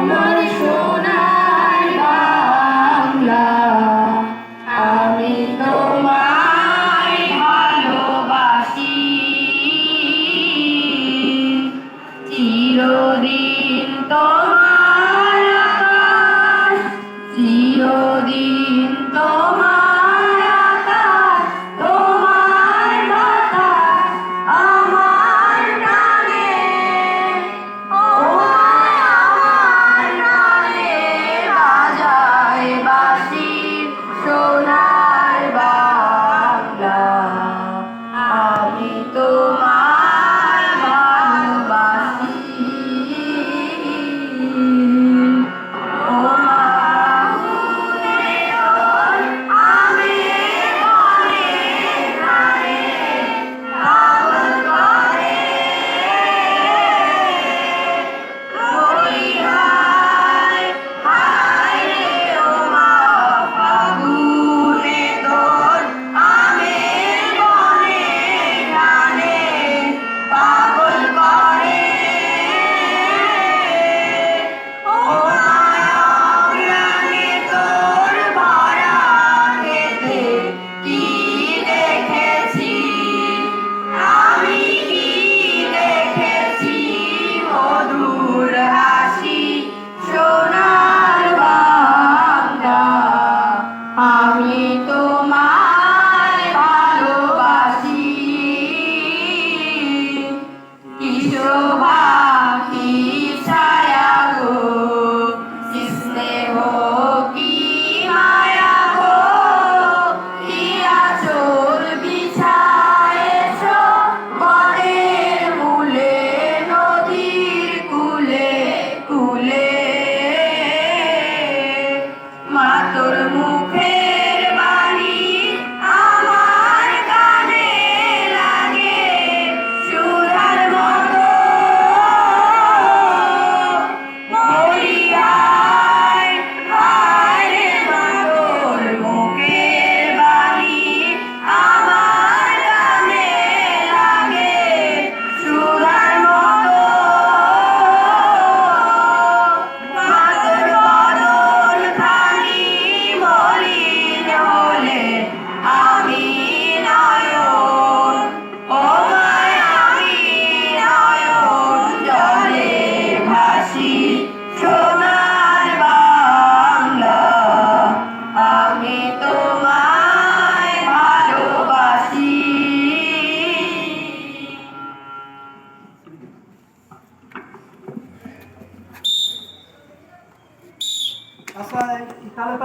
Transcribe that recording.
আমার সোনার বাংলা আমি তোমায় ভালোবাসি। চিরদিন তোমার চিরদিন তোমার ভালোবাসি। কি শোভা আচ্ছা তাহলে